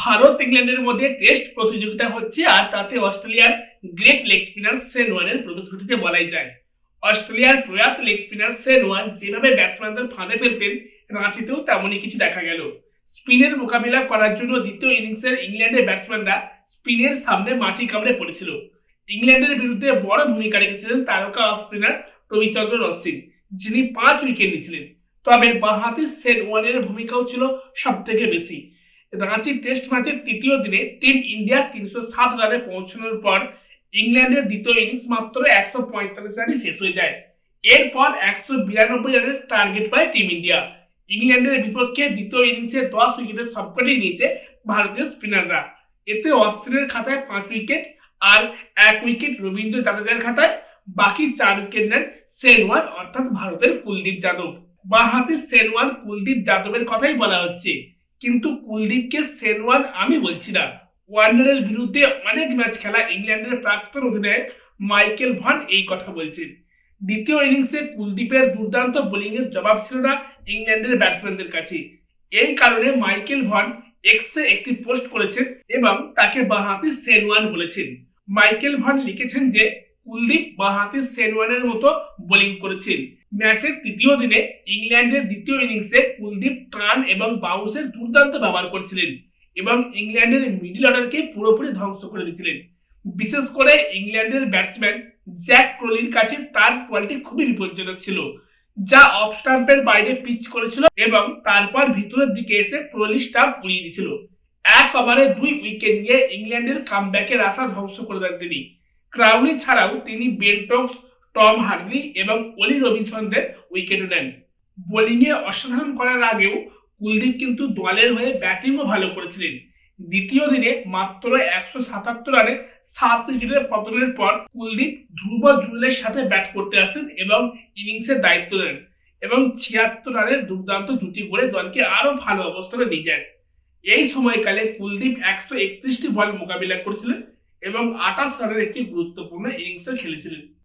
ভারত ইংল্যান্ডের মধ্যে টেস্ট প্রতিযোগিতা হচ্ছে আর তাতে অস্ট্রেলিয়ার গ্রেট লেগ স্পিনার সেন ওয়ানের প্রবেশ ঘটেছে বলাই যায়। অস্ট্রেলিয়ার প্রয়াত লেগ স্পিনার সেন ওয়ান যেভাবে ব্যাটসম্যানদের ফাঁদে ফেলতেন, রাঁচিতেও তেমনই কিছু দেখা গেল। স্পিনের মোকাবিলা করার জন্য দ্বিতীয় ইনিংসের ইংল্যান্ডের ব্যাটসম্যানরা স্পিনের সামনে মাটি কামড়ে পড়েছিল। ইংল্যান্ডের বিরুদ্ধে বড় ভূমিকা রেখেছিলেন তারকা অফ স্পিনার রবিচন্দ্র রসিং যিনি পাঁচ উইকেট নিয়েছিলেন। তবে বাঁহাতি সেন ওয়ানের ভূমিকাও ছিল সব থেকে বেশি। রাঁচি টেস্ট ম্যাচের তৃতীয় দিনে টিম ইন্ডিয়া তিনশো সাত রানে পৌঁছানোর পর ইংল্যান্ডের দ্বিতীয় ইনিংস মাত্র একশো পঁয়তাল্লিশ রানে শেষ হয়ে যায়। এরপর একশো বিরানব্বই রানের টার্গেট পায় টিম ইন্ডিয়া ইংল্যান্ডের বিপক্ষে দ্বিতীয় ইনিংসে দশ উইকেটের সবকটি নিয়েছে ভারতীয় স্পিনাররা এতে অস্ট্রেলিয়ার খাতায় পাঁচ উইকেট আর এক উইকেট রবীন্দ্র জাদেজার খাতায়। বাকি চার উইকেট নেন সেনওয়ান অর্থাৎ ভারতের কুলদীপ যাদব। বাঁহাতি সেনওয়ান কুলদীপ যাদবের কথাই বলা হচ্ছে। কিন্তু কুলদীপকে সেনওয়ান আমি বলছি না। ওয়ার্নারের বিরুদ্ধে অনেক ম্যাচ খেলা ইংল্যান্ডের প্রাক্তন অধিনায়ক মাইকেল ভন এই কথা বলছেন। দ্বিতীয় ইনিংসে কুলদীপের দুর্দান্ত বোলিংয়ের জবাব ছিল না ইংল্যান্ডের ব্যাটসম্যানদের কাছে। এই কারণে মাইকেল ভন এক্সে একটি পোস্ট করেছেন এবং তাকে বাঁহাতি সেনওয়ান বলেছেন। মাইকেল ভন লিখেছেন যে, কুলদীপ বাঁহাতি সেনওয়ানের মতো বোলিং করেছেন। ম্যাচের তৃতীয় দিনে ইংল্যান্ডের দ্বিতীয় ইনিংসে কুলদীপ টার্ন এবং বাউন্সের দুর্দান্ত ব্যবহার করেছিলেন এবং ইংল্যান্ডের মিডিল অর্ডারকে পুরোপুরি ধ্বংস করে দিয়েছিলেন। বিশেষ করে ইংল্যান্ডের ব্যাটসম্যান জ্যাক ক্রোলির কাছে তার কোয়ালিটি খুবই বিপজ্জনক ছিল, যা অফ স্টাম্পের বাইরে পিচ করেছিল এবং তারপর ভিতরের দিকে এসে ক্রোলি স্টাম্প উড়িয়ে দিয়েছিল। এক ওভারে দুই উইকেট নিয়ে ইংল্যান্ডের কামব্যাকের আশা ধ্বংস করে দেন তিনি। ক্রাউনি ছাড়াও তিনি বেন্টক্স টম হার্গলি এবং অলি রবিনসনদের উইকেটও নেন। বোলিংয়ে অসাধারণ করার আগেও কুলদীপ কিন্তু দলের হয়ে ব্যাটিংও ভালো করেছিলেন। দ্বিতীয় দিনে মাত্র একশো সাতাত্তর রানে সাত উইকেটের পতনের পর কুলদীপ ধ্রুব জুয়েলের সাথে ব্যাট করতে আসেন এবং ইনিংসের দায়িত্ব নেন এবং ছিয়াত্তর রানের দুর্দান্ত জুটি করে দলকে আরও ভালো অবস্থানে নিয়ে যায়। এই সময়কালে কুলদীপ একশো একত্রিশটি বল মোকাবিলা করেছিলেন এবং আঠাশ রানের একটি গুরুত্বপূর্ণ ইনিংসও খেলেছিলেন।